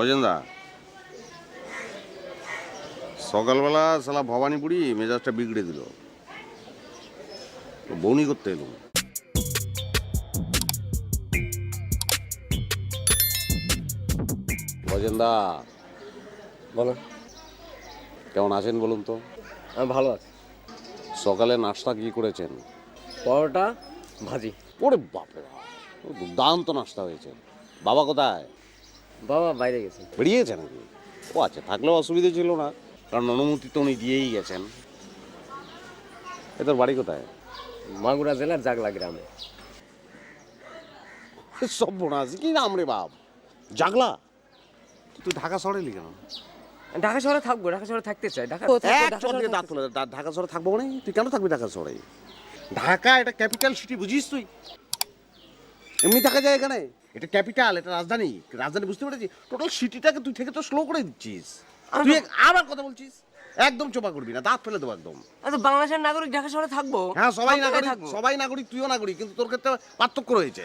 অজেন্দা সকালবেলা সালা ভবানীপুরি মেজাজটা বিগড়ে দিল। বৌনি করতে এলুম অজেন্দা বলো কেমন আছেন বলুন তো? আমি ভালো আছি। সকালে নাস্তা কি করেছেন? পরোটা ভাজি। ওরে বাপরে দুর্দান্ত নাস্তা হয়েছে। বাবা কোথায়? বাবা বাইরে গেছে। বেরিয়েছে নাকি? ও আচ্ছা থাকলেও অসুবিধে ছিল না কারণ অনুমতি তো উনি দিয়েই গেছেন। এ তোর বাড়ি কোথায়? মাগুরা জেলার জাগলা গ্রামে। সব বোনাস কি নাম রে বাপ? জাগলা? তুই ঢাকা শহরে লি কেন? ঢাকা শহরে থাকব ঢাকা শহরে থাকতে চাই। ঢাকা এক চট দিয়ে দাঁত ফেলে দে। ঢাকা শহরে থাকব মানে? তুই কেন থাকবি ঢাকা শহরে? ঢাকা এটা ক্যাপিটাল সিটি বুঝিস তুই? এমনি থাকা যায় এখানে? এটা ক্যাপিটাল এটা রাজধানী। রাজধানী বুঝতে পেরেছিস টোটাল সিটিটাকে তুই থেকে তো স্লো করে দিচ্ছিস। তুই আবার কথা বলছিস? একদম চোপা করবি না দাঁত ফেলে দেবো একদম। আচ্ছা বাংলাদেশের নাগরিক ঢাকা শহরে থাকব? হ্যাঁ সবাই নাগরিক। সবাই নাগরিক তুইও নাগরিক কিন্তু তোর ক্ষেত্রে পার্থক্য রয়েছে।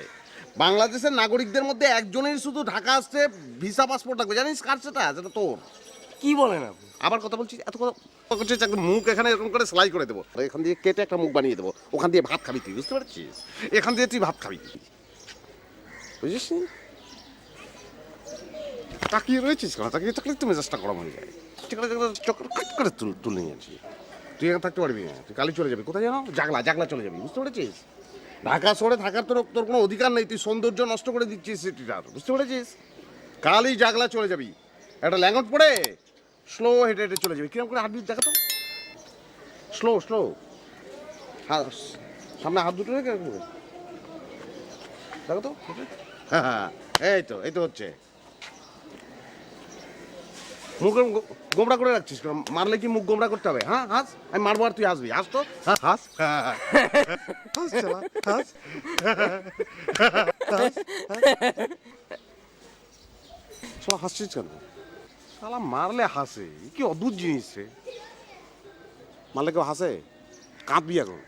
বাংলাদেশের নাগরিকদের মধ্যে একজনের শুধু ঢাকা আসতে ভিসা পাসপোর্ট লাগবে। জানিস কার সেটা? সেটা তোর। কি বলেন আপনি? আবার কথা বলছিস? এত কথা করছিস একটা মুখ এখানে এরকম করে সেলাই করে দেবো। এখান দিয়ে কেটে একটা মুখ বানিয়ে দেবো। ওখান দিয়ে ভাত খাবি তুই বুঝতে পারছিস? এখান দিয়ে তুই ভাত খাবি। বুঝিস? তাকিয়ে রয়েছিস কেন? তাকিয়ে থাকলে তুমি চেষ্টা গরম হয়ে যায়। চক্কর কাট করে তুল নিয়েছি তুই এখানে থাকতে পারবি না, তুই কালি চলে যাবি। কোথায় জানো জাগলা জাগলা চলে যাবি, বুঝতে পেরেছিস? ঢাকা শহরে থাকার তোর তোর কোনো অধিকার নেই, তুই সৌন্দর্য নষ্ট করে দিচ্ছিস সিটিটার বুঝতে পেরেছিস? কালই জাগলা চলে যাবি। একটা ল্যাঙ্গট পড়ে? স্লো হেঁটে হেঁটে চলে যাবি। কীরকম করে হাত দেখা তো। স্লো স্লো হ্যাঁ সামনে হাত দুটো। দেখো তো এই তো এই তো হচ্ছে। মুখ এরম গো- করে রাখছিস মারলে কি মুখ গোমড়া করতে হবে? হ্যাঁ হাস? আমি মারবো আর তুই হাসবি। হাস তো? হ্যাঁ, হাস। হাস শালা, হাসছিস কেন? শালা মারলে হাসে। কি অদ্ভুত জিনিস মারলে কেউ হাসে? কাঁদবি এখন।